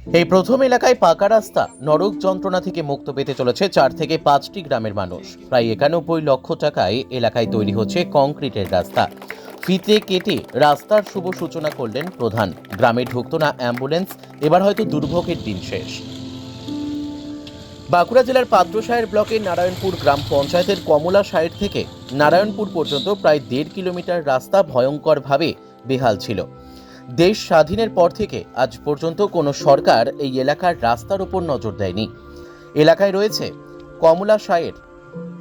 এই প্রথম এলাকায় পাকা রাস্তা নরক যন্ত্রণা থেকে মুক্ত পেতে চলেছে চার থেকে পাঁচটি গ্রামের মানুষ। প্রায় একানব্বই লক্ষ টাকায় এলাকায় তৈরি হচ্ছে কংক্রিটের রাস্তা। ফিতে কেটে রাস্তার শুভ সূচনা করলেন প্রধান। গ্রামে ঢুকতো না অ্যাম্বুলেন্স, এবার হয়তো দুর্ভোগের দিন শেষ। বাঁকুড়া জেলার পাত্রসাহের ব্লকের নারায়ণপুর গ্রাম পঞ্চায়েতের কমলা সাইড থেকে নারায়ণপুর পর্যন্ত প্রায় দেড় কিলোমিটার রাস্তা ভয়ঙ্করভাবে বেহাল ছিল। দেশ স্বাধীনের পর থেকে আজ পর্যন্ত কোনো সরকার এই এলাকার রাস্তার উপর নজর দেয়নি। এলাকায় রয়েছে কমলা সায়ের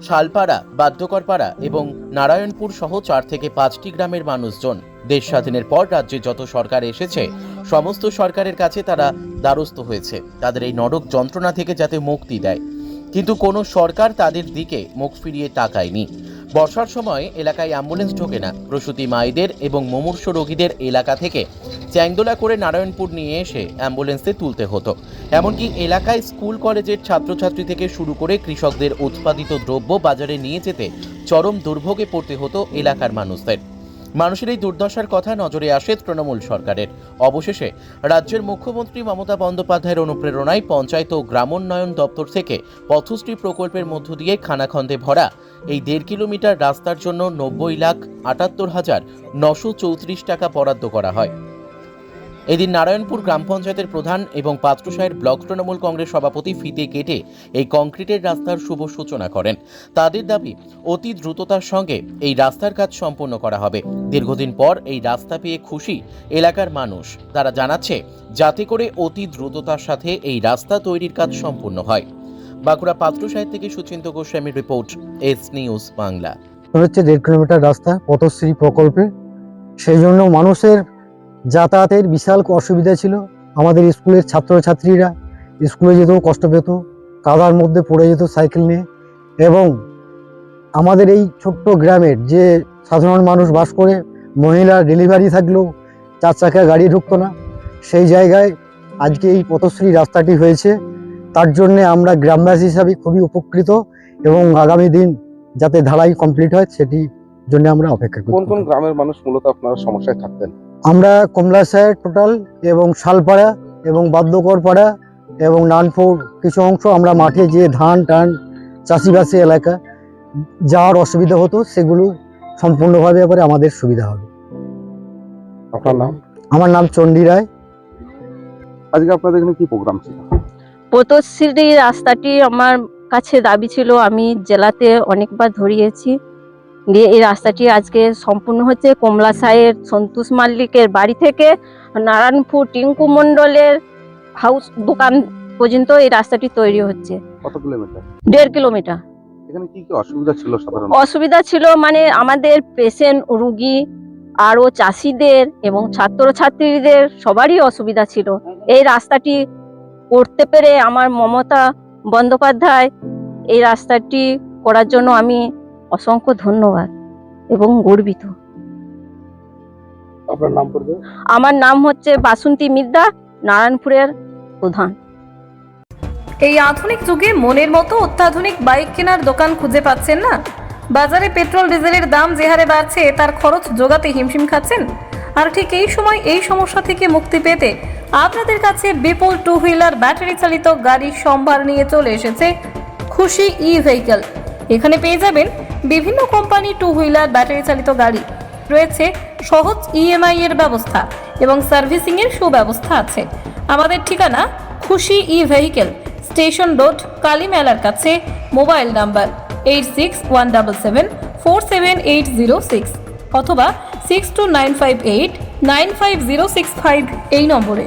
শালপাড়া, বাদ্যকরপাড়া এবং নারায়ণপুর সহ চার থেকে পাঁচটি গ্রামের মানুষজন। দেশ স্বাধীনের পর রাজ্যে যত সরকার এসেছে, সমস্ত সরকারের কাছে তারা দ্বারস্থ হয়েছে। তাদের এই নরক যন্ত্রণা থেকে যাতে মুক্তি দেয়। কিন্তু কোনো সরকার তাদের দিকে মুখ ফিরিয়ে তাকায়নি। বর্ষার সময় এলাকায় অ্যাম্বুলেন্স ঢোকে না। প্রসূতি মায়েদের এবং মুমূর্ষ রোগীদের এলাকা থেকে চ্যাংদোলা করে নারায়ণপুর নিয়ে এসে অ্যাম্বুলেন্সে তুলতে হতো। এমনকি এলাকায় স্কুল, কলেজের ছাত্রছাত্রী থেকে শুরু করে কৃষকদের উৎপাদিত দ্রব্য বাজারে নিয়ে যেতে চরম দুর্ভোগে পড়তে হতো এলাকার মানুষদের। মানুষের এই দুর্দশার কথা নজরে আসে তৃণমূল সরকারের। অবশেষে রাজ্যের মুখ্যমন্ত্রী মমতা বন্দ্যোপাধ্যায়ের অনুপ্রেরণায় পঞ্চায়েত ও গ্রামোন্নয়ন দপ্তর থেকে পথশ্রী প্রকল্পের মধ্য দিয়ে খানাখন্দে ভরা এই দেড় কিলোমিটার রাস্তার জন্য নব্বই লাখ আটাত্তর হাজার নশো চৌত্রিশ টাকা বরাদ্দ করা হয়। এদিন নারায়ণপুর গ্রাম পঞ্চায়েতের প্রধান এবং পাত্রসাহের ব্লক তৃণমূল কংগ্রেস সভাপতি ফিতে কেটে এই কংক্রিটের রাস্তার শুভ সূচনা করেন। তাদের দাবি, অতি দ্রুততার সঙ্গে এই রাস্তার কাজ সম্পন্ন করা হবে। দীর্ঘদিন পর এই রাস্তা পেয়ে খুশি এলাকার মানুষ। তারা জানাচ্ছে, যাতে করে অতি দ্রুততার সাথে এই রাস্তা তৈরির কাজ সম্পূর্ণ হয়। বাঁকুড়া পাত্র সাহিত্য থেকে সুচিন্ত গোস্বামীর রিপোর্ট, এস নিউজ বাংলা। হচ্ছে দেড় কিলোমিটার রাস্তা, পথশ্রী প্রকল্পে। সেই জন্য মানুষের যাতায়াতের বিশাল অসুবিধা ছিল। আমাদের স্কুলের ছাত্রছাত্রীরা স্কুলে যেতেও কষ্ট পেত, কাদার মধ্যে পড়ে যেত সাইকেল নিয়ে এবং আমাদের এই ছোট্ট গ্রামের যে সাধারণ মানুষ বাস করে, মহিলা ডেলিভারি থাকলেও চার চাকা গাড়ি ঢুকতো না। সেই জায়গায় আজকে এই পথশ্রী রাস্তাটি হয়েছে। তার জন্যে আমরা গ্রামবাসী হিসাবে খুবই উপকৃত এবং আগামী দিন যাতে ধারাই কমপ্লিট হয় সেটি জন্য আমরা অপেক্ষা করি কোন কোন গ্রামের মানুষ মূলত আপনারা সমস্যায় থাকতেন? আমরা কমলাশাহের টোটাল এবং শালপাড়া এবং বাদ্যকরপাড়া এবং নানপুর কিছু অংশ আমরা মাঠে যে ধান টান চাষিবাসী এলাকা যাওয়ার অসুবিধা হতো সেগুলো সম্পূর্ণভাবে এবারে আমাদের সুবিধা হবে। আপনার নাম? আমার নাম চণ্ডী রায়। আজকে আপনাদের এখানে কি প্রোগ্রাম ছিল? পথশ্রী রাস্তাটি আমার কাছে দাবি ছিল আমি জেলাতে অনেকবার ধরিয়েছি। দিয়ে এই রাস্তাটি আজকে সম্পূর্ণ হচ্ছে কমলা সাহের সন্তোষ মাল্লিকের বাড়ি থেকে নারায়ণপুর টিঙ্কু মণ্ডলের হাউস দোকান পর্যন্ত এই রাস্তাটি তৈরি হচ্ছে। কত কিলোমিটার? দেড় কিলোমিটার। এখানে কি কি অসুবিধা ছিল অসুবিধা ছিল মানে আমাদের পেশেন্ট রুগী আরও চাষিদের এবং ছাত্রছাত্রীদের সবারই অসুবিধা ছিল। এই রাস্তাটি করতে পেরে আমার মমতা বন্দ্যোপাধ্যায় এই রাস্তাটি করার জন্য আমি অসংখ্য ধন্যবাদ এবং গর্বিত। আপনার নাম আমার নাম হচ্ছে বাসন্তী মিদ্যা নারায়ণপুরের প্রধান। এই আধুনিক যুগে মনের মতো অত্যাধুনিক বাইক কেনার দোকান খুঁজে পাচ্ছেন না? বাজারে পেট্রোল ডিজেলের দাম যে হারে বাড়ছে তার খরচ যোগাতে হিমশিম খাচ্ছেন? আর ঠিক এই সময় এই সমস্যা থেকে মুক্তি পেতে আপনাদের কাছে বিপুল টু হুইলার ব্যাটারি চালিত গাড়ির সম্ভার নিয়ে চলে এসেছে খুশি ই ভেহিকল এখানে পেয়ে যাবেন বিভিন্ন কোম্পানি টু হুইলার ব্যাটারি চালিত গাড়ি। রয়েছে সহজ ইএমআই এর ব্যবস্থা এবং সার্ভিসিং এর সুব্যবস্থা আছে। আমাদের ঠিকানা Khushi e vehicle station road কালীমেলার কাছে, mobile number eight six one double seven four seven eight zero six অথবা six two nine five eight nine five zero six five এই নম্বরে।